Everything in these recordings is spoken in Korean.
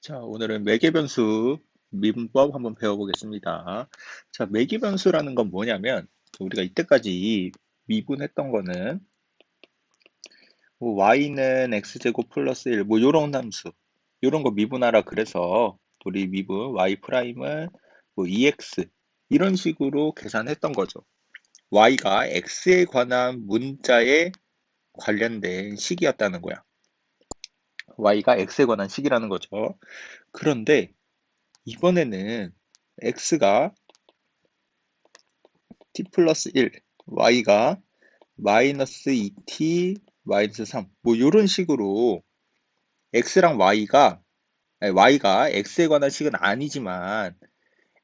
자, 오늘은 매개변수 미분법 한번 배워보겠습니다. 자, 매개변수라는 건 뭐냐면 우리가 이때까지 미분했던 거는 뭐 y는 x제곱 플러스 1, 뭐 요런 함수, 요런 거 미분하라 그래서 우리 미분 y 프라임은 뭐 2x 이런 식으로 계산했던 거죠. y가 x에 관한 문자에 관련된 식이었다는 거야. Y가 x에 관한 식이라는 거죠. 그런데 이번에는 x가 t 플러스 1, y가 마이너스 2t 마이너스 3, 뭐 이런 식으로 x랑 y가 아니, y가 x에 관한 식은 아니지만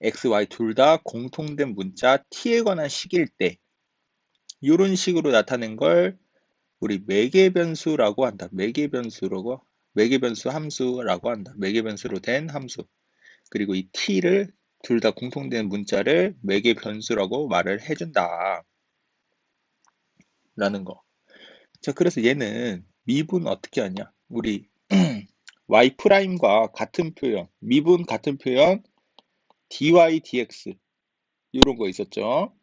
x, y 둘 다 공통된 문자 t에 관한 식일 때 이런 식으로 나타낸 걸 우리 매개 변수라고 한다. 매개 변수라고 매개변수 함수라고 한다. 매개변수로 된 함수. 그리고 이 t를 둘 다 공통된 문자를 매개변수라고 말을 해준다. 라는 거. 자, 그래서 얘는 미분 어떻게 하냐? 우리 y 프라임과 같은 표현, 미분 같은 표현 dy dx 이런 거 있었죠.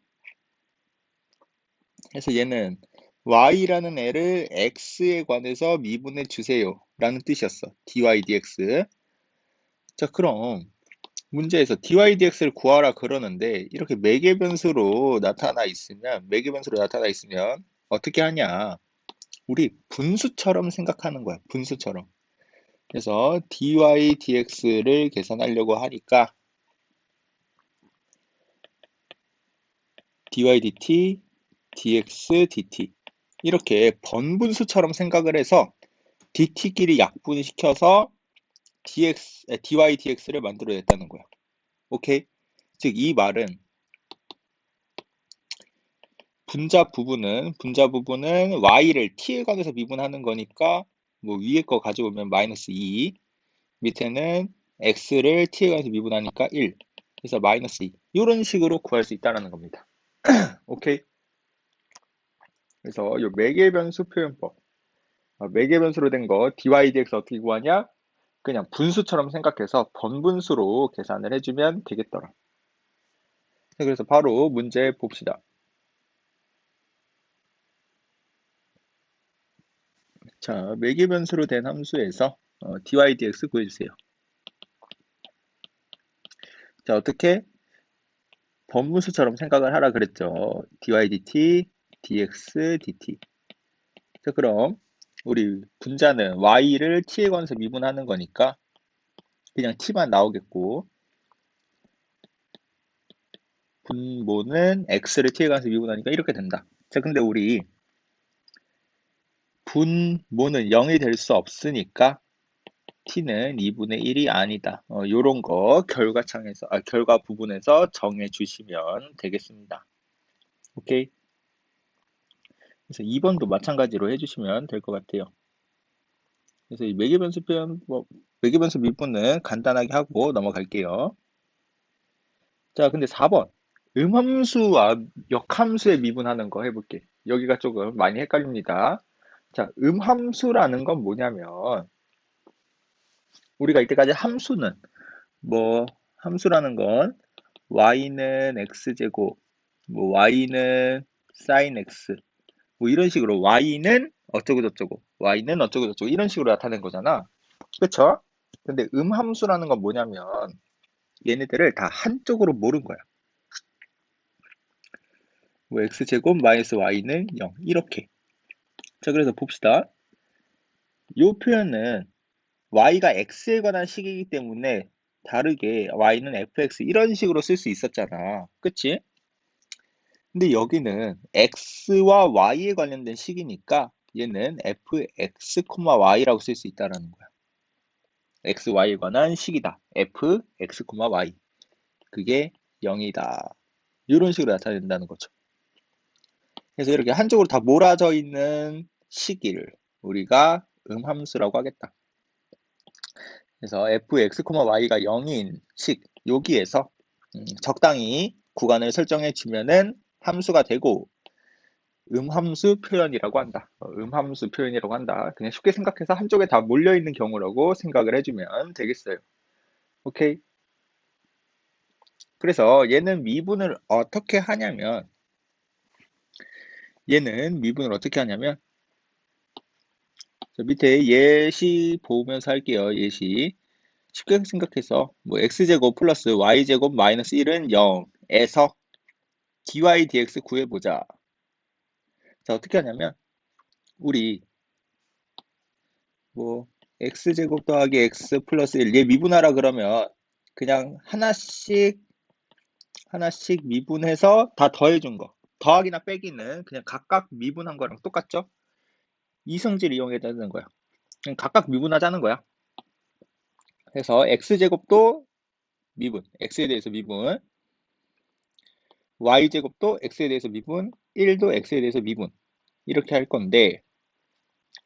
그래서 얘는 y라는 애를 x에 관해서 미분해 주세요 라는 뜻이었어. dy dx 자 그럼 문제에서 dy dx를 구하라 그러는데 이렇게 매개 변수로 나타나 있으면 매개 변수로 나타나 있으면 어떻게 하냐? 우리 분수처럼 생각하는 거야 분수처럼. 그래서 dy dx를 계산하려고 하니까 dy dt dx dt 이렇게 번분수처럼 생각을 해서 dt끼리 약분시켜서 dx, dy dx를 만들어냈다는 거야. 오케이? 즉 이 말은 분자 부분은 분자 부분은 y를 t에 관해서 미분하는 거니까 뭐 위에 거 가져오면 마이너스 2 밑에는 x를 t에 관해서 미분하니까 1 그래서 마이너스 2 이런 식으로 구할 수 있다는 겁니다. 오케이? 그래서 이 매개 변수 표현법 어, 매개 변수로 된 거 dy dx 어떻게 구하냐? 그냥 분수처럼 생각해서 번분수로 계산을 해주면 되겠더라. 그래서 바로 문제 봅시다. 자, 매개 변수로 된 함수에서 어, dy dx 구해주세요. 자, 어떻게? 번분수처럼 생각을 하라 그랬죠. dy dt dx dt 자 그럼 우리 분자는 y를 t에 관해서 미분하는 거니까 그냥 t만 나오겠고 분모는 x를 t에 관해서 미분하니까 이렇게 된다. 자 근데 우리 분모는 0이 될 수 없으니까 t는 2분의 1이 아니다. 어, 요런 거 결과창에서 아, 결과 부분에서 정해 주시면 되겠습니다. 오케이. 그래서 2번도 마찬가지로 해주시면 될 것 같아요. 그래서 이 매개변수 표현, 뭐, 매개변수 미분은 간단하게 하고 넘어갈게요. 자, 근데 4번. 음함수와 역함수의 미분하는 거 해볼게. 여기가 조금 많이 헷갈립니다. 자, 음함수라는 건 뭐냐면, 우리가 이때까지 함수는, 뭐, 함수라는 건, y는 x제곱, 뭐, y는 sin x, 뭐 이런 식으로 y는 어쩌고 저쩌고 y는 어쩌고 저쩌고 이런 식으로 나타낸 거잖아. 그쵸? 근데 음함수라는 건 뭐냐면 얘네들을 다 한쪽으로 모른 거야. 뭐 x제곱 마이너스 y는 0 이렇게. 자 그래서 봅시다. 이 표현은 y가 x에 관한 식이기 때문에 다르게 y는 fx 이런 식으로 쓸 수 있었잖아. 그치? 근데 여기는 x와 y에 관련된 식이니까 얘는 fx, y라고 쓸 수 있다는 거야. x, y에 관한 식이다. f, x, y. 그게 0이다. 이런 식으로 나타낸다는 거죠. 그래서 이렇게 한쪽으로 다 몰아져 있는 식을 우리가 음함수라고 하겠다. 그래서 fx, y가 0인 식 여기에서 음, 적당히 구간을 설정해 주면은 함수가 되고 음함수 표현이라고 한다. 어, 음함수 표현이라고 한다. 그냥 쉽게 생각해서 한쪽에 다 몰려있는 경우라고 생각을 해주면 되겠어요. 오케이? 그래서 얘는 미분을 어떻게 하냐면 얘는 미분을 어떻게 하냐면 밑에 예시 보면서 할게요. 예시 쉽게 생각해서 뭐 x제곱 플러스 y제곱 마이너스 1은 0에서 dy dx 구해보자. 자 어떻게 하냐면 우리 뭐 x제곱 더하기 x 플러스 1 얘 미분하라 그러면 그냥 하나씩 하나씩 미분해서 다 더해준 거 더하기나 빼기는 그냥 각각 미분한 거랑 똑같죠? 이성질 이용해다는 거야. 그냥 각각 미분하자는 거야. 그래서 x제곱도 미분, x에 대해서 미분, y제곱도 x에 대해서 미분, 1도 x에 대해서 미분. 이렇게 할 건데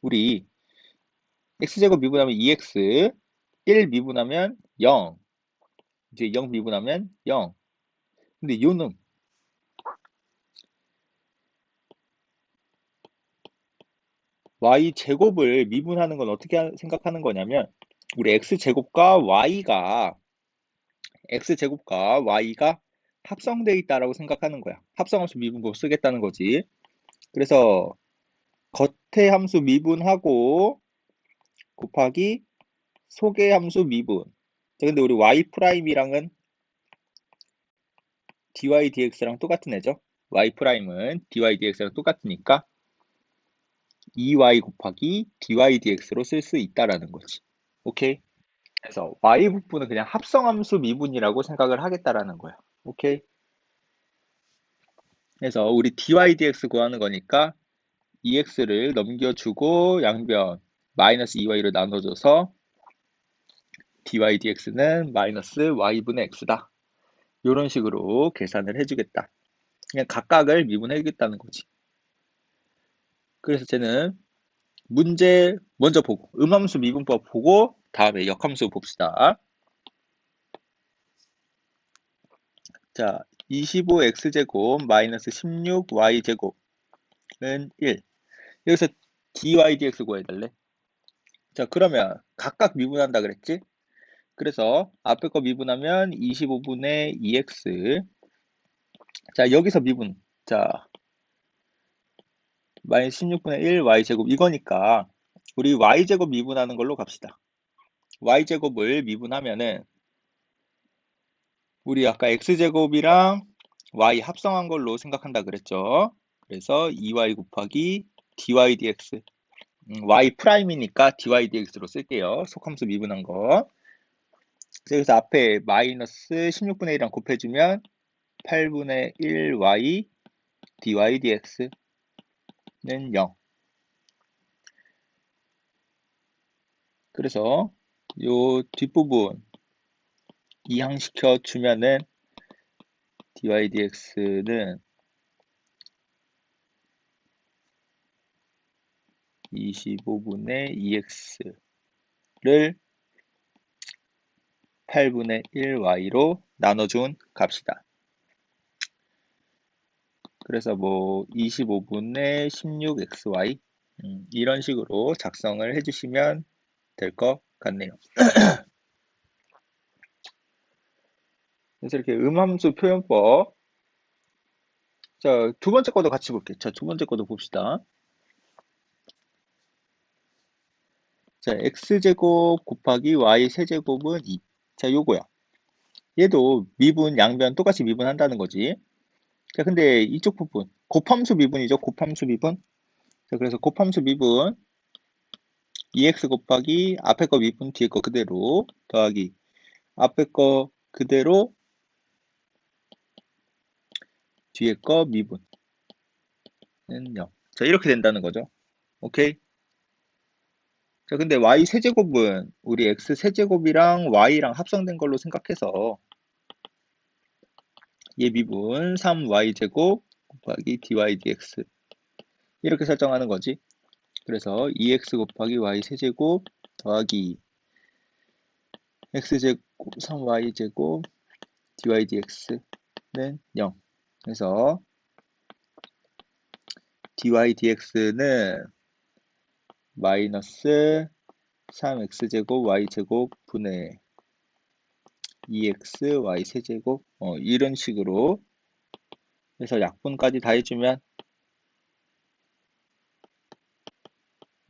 우리 x제곱 미분하면 2x, 1 미분하면 0, 이제 0 미분하면 0 근데 요놈. y제곱을 미분하는 건 어떻게 생각하는 거냐면 우리 x제곱과 y가 x제곱과 y가 합성되어 있다라고 생각하는 거야. 합성함수 미분법 쓰겠다는 거지. 그래서 겉의 함수 미분하고 곱하기 속의 함수 미분. 자, 근데 우리 y 프라임이랑은 dy dx랑 똑같은 애죠. y 프라임은 dy dx랑 똑같으니까 2y 곱하기 dy dx로 쓸 수 있다라는 거지. 오케이? 그래서 y 부분은 그냥 합성함수 미분이라고 생각을 하겠다라는 거야. 오케이? 그래서 우리 dy dx 구하는 거니까 ex를 넘겨주고 양변 마이너스 2y로 나눠줘서 dy dx는 마이너스 y분의 x다. 이런 식으로 계산을 해주겠다. 그냥 각각을 미분해주겠다는 거지. 그래서 쟤는 문제 먼저 보고 음함수 미분법 보고 다음에 역함수 봅시다. 자, 25x제곱 마이너스 16y제곱은 1. 여기서 dy dx 구해달래. 자, 그러면 각각 미분한다 그랬지? 그래서 앞에 거 미분하면 25분의 2x. 자, 여기서 미분. 자, 마이너스 16분의 1 y제곱 이거니까 우리 y제곱 미분하는 걸로 갑시다. y제곱을 미분하면은 우리 아까 x제곱이랑 y 합성한 걸로 생각한다 그랬죠. 그래서 2y 곱하기 dy dx 음, y 프라임이니까 dy dx로 쓸게요. 속함수 미분한 거. 그래서 앞에 마이너스 16분의 1이랑 곱해주면 8분의 1y dy dx는 0. 그래서 요 뒷부분 이항시켜 주면은 dy dx는 25분의 2x를 8분의 1y로 나눠준 값이다. 그래서 뭐 25분의 16xy 음, 이런 식으로 작성을 해주시면 될 것 같네요. 그래서 이렇게 음함수 표현법 자, 두 번째 거도 같이 볼게요. 자, 두 번째 거도 봅시다. 자, x제곱 곱하기 y 세제곱은 2. 자, 요거야. 얘도 미분, 양변 똑같이 미분한다는 거지. 자, 근데 이쪽 부분, 곱함수 미분이죠. 곱함수 미분. 자, 그래서 곱함수 미분 2x 곱하기 앞에 거 미분 뒤에 거 그대로 더하기 앞에 거 그대로 뒤에 거 미분은 0. 자, 이렇게 된다는 거죠. 오케이? 자, 근데 y 세제곱은 우리 x 세제곱이랑 y랑 합성된 걸로 생각해서 얘 미분 3y제곱 곱하기 dy dx 이렇게 설정하는 거지. 그래서 2x 곱하기 y 세제곱 더하기 x제곱 3y제곱 dy dx는 0. 그래서 dy dx는 마이너스 3x제곱 y제곱 분의 2x y 세제곱 어, 이런 식으로 해서 약분까지 다 해주면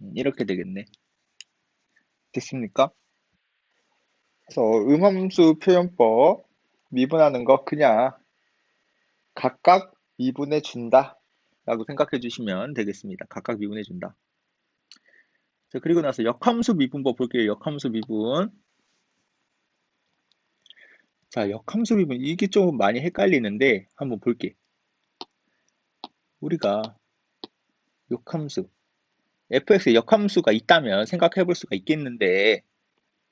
음, 이렇게 되겠네. 됐습니까? 그래서 음함수 표현법 미분하는 거 그냥 각각 미분해 준다 라고 생각해 주시면 되겠습니다. 각각 미분해 준다. 자, 그리고 나서 역함수 미분법 볼게요. 역함수 미분. 자, 역함수 미분. 이게 좀 많이 헷갈리는데 한번 볼게. 우리가 역함수 fx에 역함수가 있다면 생각해 볼 수가 있겠는데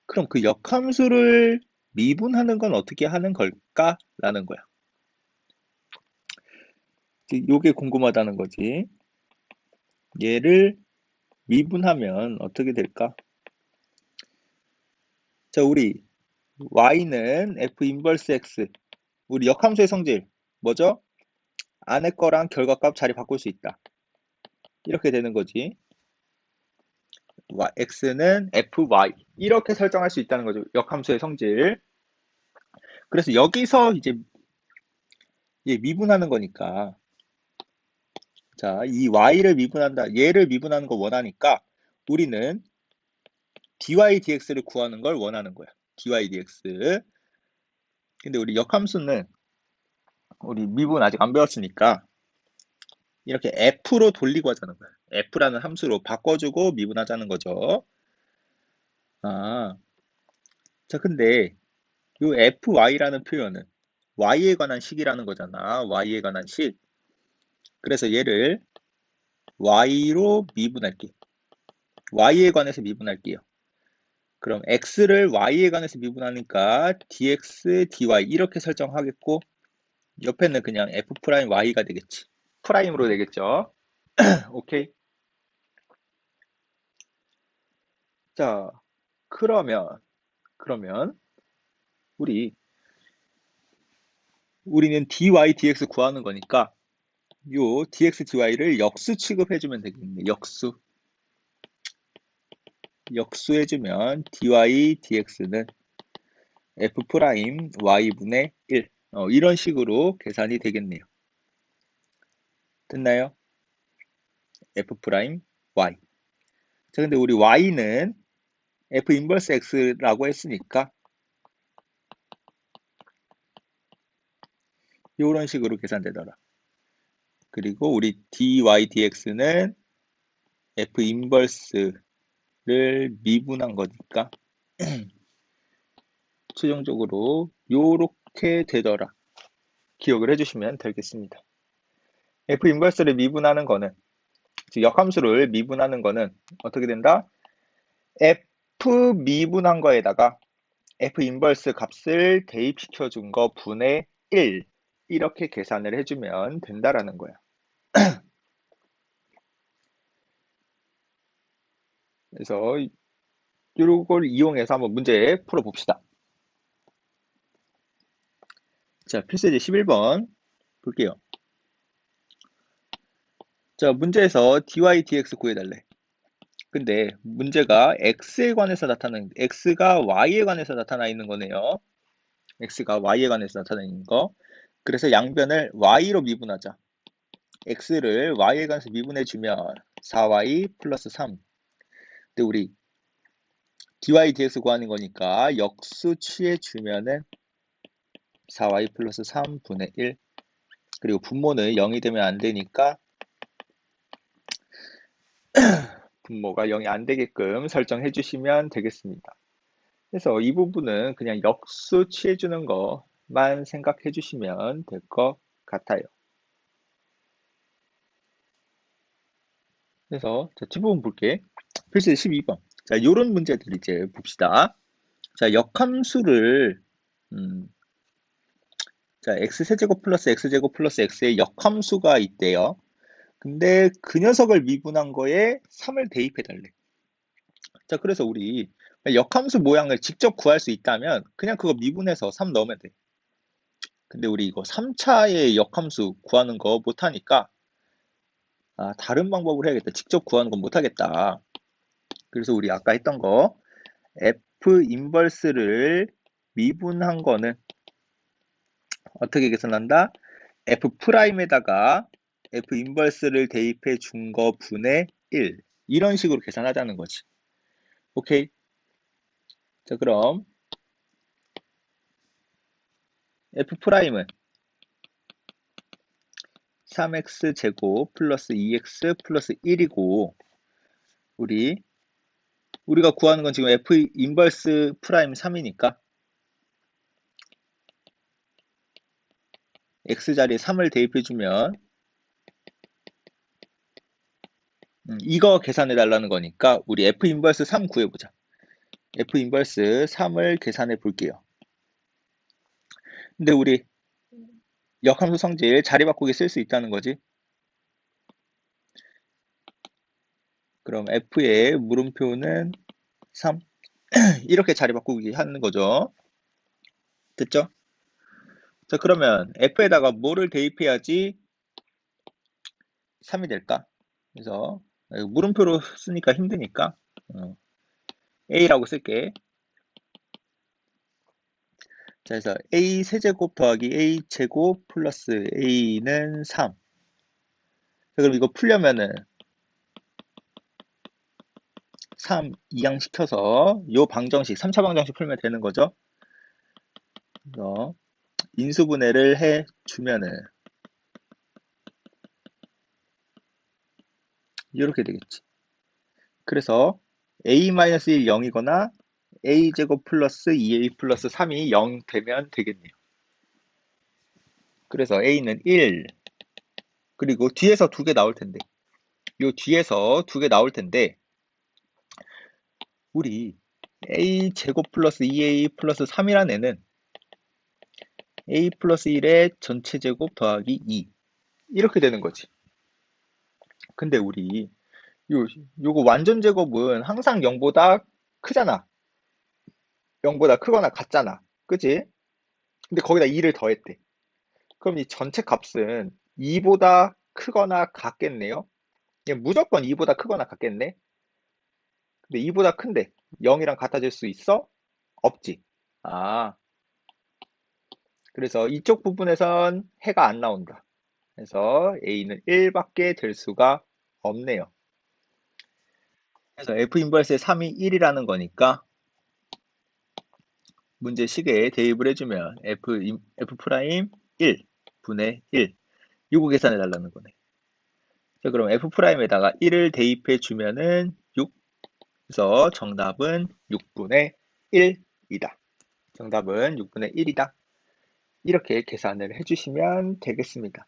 그럼 그 역함수를 미분하는 건 어떻게 하는 걸까? 라는 거야. 요게 궁금하다는 거지. 얘를 미분하면 어떻게 될까? 자, 우리 y는 f 인버스 x 우리 역함수의 성질 뭐죠? 안에 거랑 결과값 자리 바꿀 수 있다. 이렇게 되는 거지. x는 fy 이렇게 설정할 수 있다는 거죠. 역함수의 성질. 그래서 여기서 이제 미분하는 거니까 자, 이 y를 미분한다. 얘를 미분하는 거 원하니까 우리는 dy dx를 구하는 걸 원하는 거야. dy dx. 근데 우리 역함수는 우리 미분 아직 안 배웠으니까 이렇게 f로 돌리고 하자는 거야. f라는 함수로 바꿔주고 미분하자는 거죠. 아, 자 근데 이 fy라는 표현은 y에 관한 식이라는 거잖아. y에 관한 식. 그래서 얘를 y로 미분할게. y에 관해서 미분할게요. 그럼 x를 y에 관해서 미분하니까 dx, dy 이렇게 설정하겠고 옆에는 그냥 f 프라임 y가 되겠지. 프라임으로 되겠죠. 오케이. 자, 그러면 그러면 우리 우리는 dy, dx 구하는 거니까 요 dx, dy를 역수 취급해주면 되겠네. 역수. 역수해주면 dy, dx는 f y분의 1 어, 이런 식으로 계산이 되겠네요. 됐나요? f y 자 근데 우리 y는 f 인버스 x라고 했으니까 이런 식으로 계산되더라. 그리고 우리 dy dx는 f 인버스를 미분한 거니까 최종적으로 이렇게 되더라. 기억을 해주시면 되겠습니다. f 인버스를 미분하는 거는 즉 역함수를 미분하는 거는 어떻게 된다? f 미분한 거에다가 f 인버스 값을 대입시켜 준 거 분의 1 이렇게 계산을 해주면 된다라는 거야. 그래서 이걸 이용해서 한번 문제 풀어봅시다. 자, 필수제 11번 볼게요. 자, 문제에서 dy, dx 구해달래. 근데 문제가 x에 관해서 나타나는, x가 y에 관해서 나타나 있는 거네요. x가 y에 관해서 나타나 있는 거. 그래서 양변을 y로 미분하자. X를 y에 관해서 미분해 주면 4y 플러스 3. 근데 우리 dy dx 구하는 거니까 역수 취해 주면은 4y 플러스 3분의 1 그리고 분모는 0이 되면 안 되니까 분모가 0이 안 되게끔 설정해 주시면 되겠습니다. 그래서 이 부분은 그냥 역수 취해 주는 것만 생각해 주시면 될 것 같아요. 그래서 자, 뒷부분 볼게. 필수 12번. 자, 요런 문제들 이제 봅시다. 자, 역함수를 음, 자, x세제곱 플러스 x제곱 플러스 x의 역함수가 있대요. 근데 그 녀석을 미분한 거에 3을 대입해 달래. 자, 그래서 우리 역함수 모양을 직접 구할 수 있다면 그냥 그거 미분해서 3 넣으면 돼. 근데 우리 이거 3차의 역함수 구하는 거 못하니까 아, 다른 방법으로 해야겠다. 직접 구하는 건 못하겠다. 그래서 우리 아까 했던 거 F 인버스를 미분한 거는 어떻게 계산한다? F 프라임에다가 F 인버스를 대입해 준 거 분의 1 이런 식으로 계산하자는 거지. 오케이. 자 그럼 F 프라임은 3x 제곱 플러스 2x 플러스 1이고 우리 우리가 구하는 건 지금 f 인버스 프라임 3이니까 x 자리에 3을 대입해 주면 음, 이거 계산해 달라는 거니까 우리 f 인버스 3 구해 보자. f 인버스 3을 계산해 볼게요. 근데 우리 역함수 성질 자리 바꾸기 쓸 수 있다는 거지. 그럼 f의 물음표는 3 이렇게 자리 바꾸기 하는 거죠. 됐죠? 자 그러면 f에다가 뭐를 대입해야지 3이 될까? 그래서 물음표로 쓰니까 힘드니까 어, a라고 쓸게. 자, 그래서 a 세제곱 더하기 a 제곱 플러스 a는 3. 자, 그럼 이거 풀려면은 3 이항시켜서 요 방정식, 3차 방정식 풀면 되는 거죠. 그래서 인수분해를 해 주면은 이렇게 되겠지. 그래서 a-1 0이거나 a제곱 플러스 2a 플러스 3이 0 되면 되겠네요. 그래서 a는 1 그리고 뒤에서 두 개 나올 텐데 요 뒤에서 두 개 나올 텐데 우리 a제곱 플러스 2a 플러스 3이라는 애는 a 플러스 1의 전체 제곱 더하기 2 이렇게 되는 거지. 근데 우리 요, 요거 완전 제곱은 항상 0보다 크잖아. 0보다 크거나 같잖아. 그지? 근데 거기다 2를 더했대. 그럼 이 전체 값은 2보다 크거나 같겠네요. 무조건 2보다 크거나 같겠네. 근데 2보다 큰데 0이랑 같아질 수 있어? 없지. 아. 그래서 이쪽 부분에선 해가 안 나온다. 그래서 A는 1밖에 될 수가 없네요. 그래서 F 인버스의 3이 1이라는 거니까 문제 시계에 대입을 해주면 F, F 프라임 1 분의 1 이거 계산해 달라는 거네. 자, 그럼 F 프라임에다가 1을 대입해 주면은 6 그래서 정답은 6분의 1이다. 정답은 6분의 1이다. 이렇게 계산을 해주시면 되겠습니다.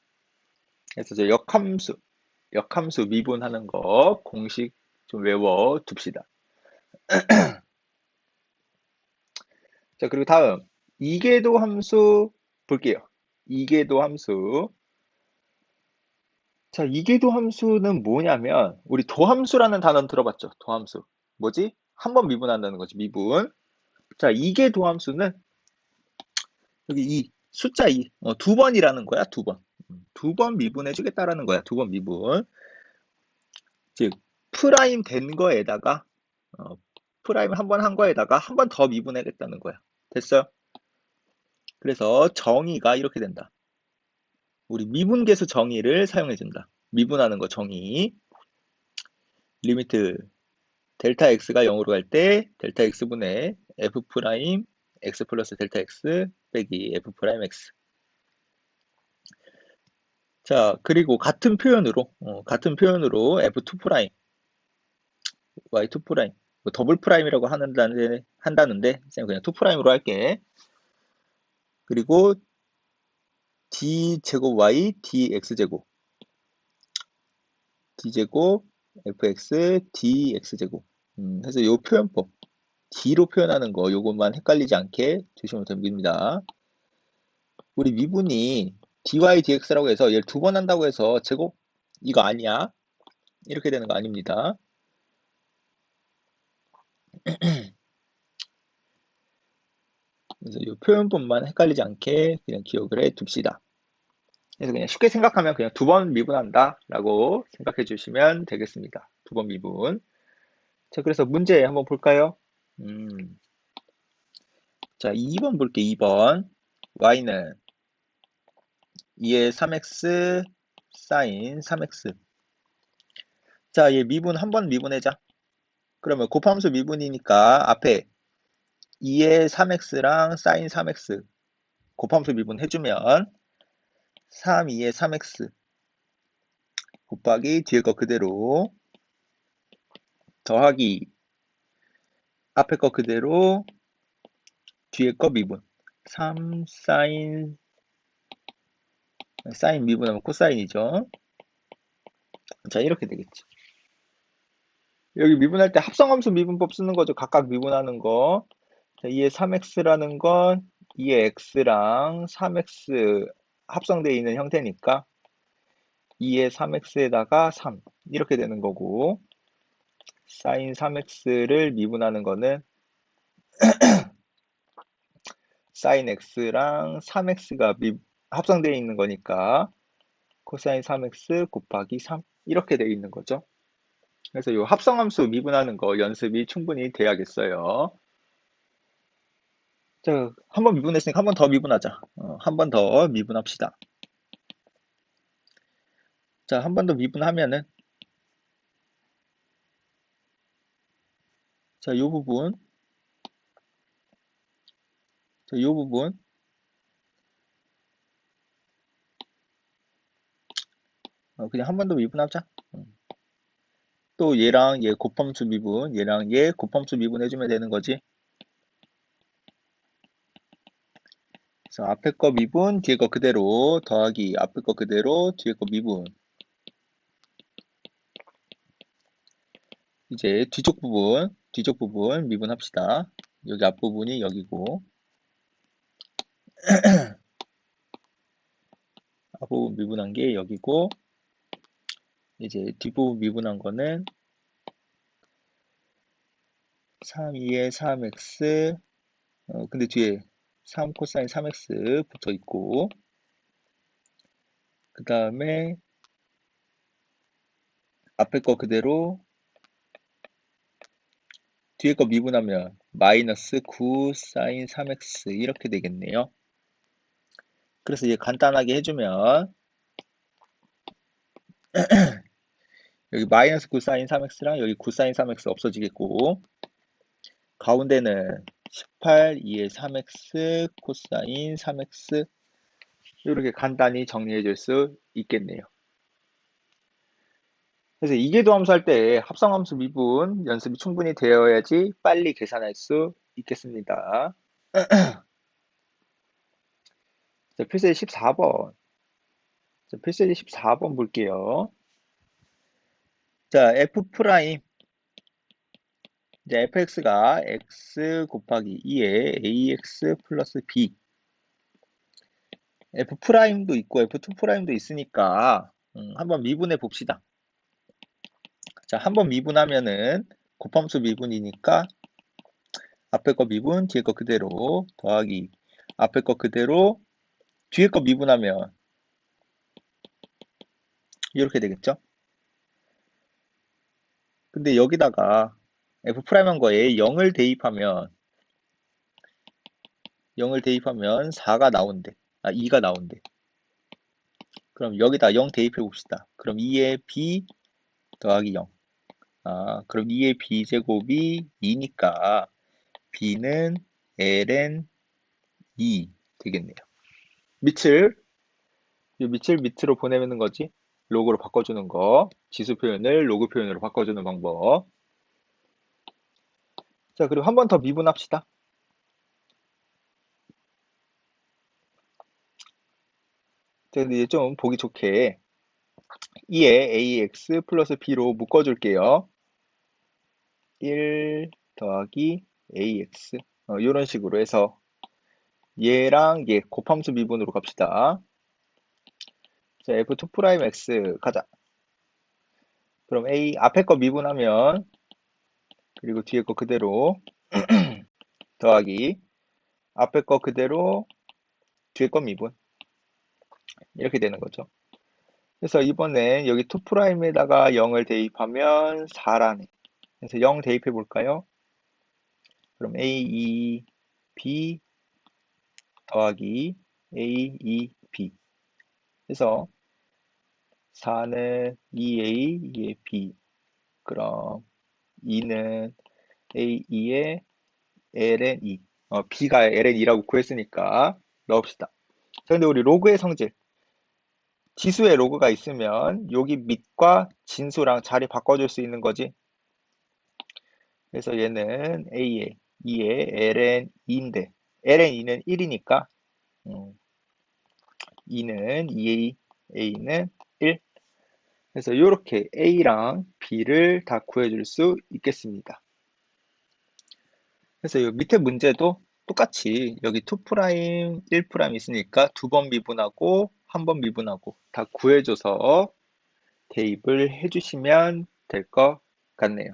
그래서 저 역함수, 역함수 미분하는 거 공식 좀 외워 둡시다. 자, 그리고 다음 이계도 함수 볼게요. 이계도 함수. 자, 이계도 함수는 뭐냐면 우리 도함수라는 단어 들어봤죠? 도함수. 뭐지? 한 번 미분한다는 거지, 미분. 자, 이계도 함수는 여기 이 숫자 2, 어, 두 번이라는 거야, 두 번. 음, 두번 미분해 주겠다라는 거야, 두 번 미분. 즉, 프라임 된 거에다가, 어, 프라임 한 번 한 거에다가 한 번 더 미분하겠다는 거야. 됐어요? 그래서 정의가 이렇게 된다. 우리 미분계수 정의를 사용해준다. 미분하는 거 정의. 리미트 델타 x가 0으로 갈 때 델타 x분의 f 프라임 x 플러스 델타 x 빼기 f 프라임 x. 자, 그리고 같은 표현으로, 어, 같은 표현으로 f2 프라임, y2 프라임, 뭐 더블 프라임이라고 하는다는데, 한다는데, 그냥 2 프라임으로 할게. 그리고 d 제곱 y, dx 제곱, d 제곱, fx, dx 제곱. 음, 그래서 이 표현법, D로 표현하는 거 요것만 헷갈리지 않게 주시면 됩니다. 우리 미분이 dy dx라고 해서 얘를 두 번 한다고 해서 제곱 이거 아니야. 이렇게 되는 거 아닙니다. 그래서 이 표현법만 헷갈리지 않게 그냥 기억을 해 둡시다. 그래서 그냥 쉽게 생각하면 그냥 두 번 미분한다 라고 생각해 주시면 되겠습니다. 두 번 미분. 자, 그래서 문제 한번 볼까요? 음. 자, 2번 볼게, 2번. y는 2의 3x 사인 3x. 자, 얘 미분 한 번 미분해자. 그러면 곱함수 미분이니까 앞에 2의 3x랑 사인 3x 곱함수 미분 해주면 3, 2의 3x 곱하기 뒤에 거 그대로 더하기 앞에 거 그대로 뒤에 거 미분 3 사인 사인 미분하면 코사인이죠. 자 이렇게 되겠지. 여기 미분할 때 합성함수 미분법 쓰는 거죠. 각각 미분하는 거. 자, 2의 3x라는 건 2의 x랑 3x 합성되어 있는 형태니까 2의 3x에다가 3 이렇게 되는 거고 사인 3x를 미분하는 거는 사인 x랑 3x가 미, 합성되어 있는 거니까 코사인 3x 곱하기 3 이렇게 되어 있는 거죠. 그래서 이 합성함수 미분하는 거 연습이 충분히 돼야겠어요. 자, 한 번 미분했으니까 한 번 더 미분하자. 어, 한 번 더 미분합시다. 자, 한 번 더 미분하면은 자, 요 부분 자, 요 부분 어, 그냥 한 번 더 미분하자. 음. 또 얘랑 얘 곱함수 미분, 얘랑 얘 곱함수 미분 해주면 되는 거지. 그래서 앞에 거 미분, 뒤에 거 그대로 더하기 앞에 거 그대로 뒤에 거 미분. 이제 뒤쪽 부분, 뒤쪽 부분 미분합시다. 여기 앞부분이 여기고 앞부분 미분한 게 여기고 이제 뒷부분 미분한 거는 3, 2에 3x 어, 근데 뒤에 3 코사인 3x 붙어 있고 그 다음에 앞에 거 그대로 뒤에 거 미분하면 마이너스 9 사인 3x 이렇게 되겠네요. 그래서 이제 간단하게 해주면 여기 마이너스 9 사인 3x랑 여기 9 사인 3x 없어지겠고 가운데는 18, 2의 3x, 코사인 3x 이렇게 간단히 정리해 줄 수 있겠네요. 그래서 이계도 함수 할 때 합성함수 미분 연습이 충분히 되어야지 빨리 계산할 수 있겠습니다. 자, 필수의 14번. 자, 필수의 14번 볼게요. 자, f 프라임 이제 fx가 x 곱하기 2에 ax 플러스 b f 프라임도 있고 f2 프라임도 있으니까 음, 한번 미분해 봅시다. 자, 한번 미분하면은 곱함수 미분이니까 앞에 거 미분, 뒤에 거 그대로 더하기 앞에 거 그대로 뒤에 거 미분하면 이렇게 되겠죠? 근데 여기다가 F'한 거에 0을 대입하면 0을 대입하면 4가 나온대. 아, 2가 나온대. 그럼 여기다 0 대입해 봅시다. 그럼 2의 B 더하기 0. 아, 그럼 2의 B제곱이 2니까 B는 ln 2 되겠네요. 밑을 이 밑을 밑으로 보내는 거지. 로그로 바꿔주는 거. 지수 표현을 로그 표현으로 바꿔주는 방법. 자, 그리고 한 번 더 미분합시다. 자, 이제 좀 보기 좋게 2에 ax 플러스 b로 묶어줄게요. 1 더하기 ax 어, 이런 식으로 해서 얘랑 얘 곱함수 미분으로 갑시다. 자, f2 프라임 x 가자. 그럼 a 앞에 거 미분하면 그리고 뒤에 거 그대로 더하기 앞에 거 그대로 뒤에 거 미분 이렇게 되는 거죠. 그래서 이번엔 여기 2'에다가 0을 대입하면 4라네. 그래서 0 대입해 볼까요? 그럼 A, E, B 더하기 A, E, B. 그래서 4는 2A, 2의 B. 그럼 2는 A, 2의 ln 2. 어, B가 ln 2라고 구했으니까 넣읍시다. 자, 근데 우리 로그의 성질. 지수에 로그가 있으면 여기 밑과 진수랑 자리 바꿔줄 수 있는 거지. 그래서 얘는 A에 2에 ln 2인데 ln 2는 1이니까 음, 2는 2A, A는 1. 그래서 이렇게 A랑 B를 다 구해줄 수 있겠습니다. 그래서 이 밑에 문제도 똑같이 여기 2', 1' 있으니까 두 번 미분하고 한 번 미분하고 다 구해줘서 대입을 해주시면 될 것 같네요.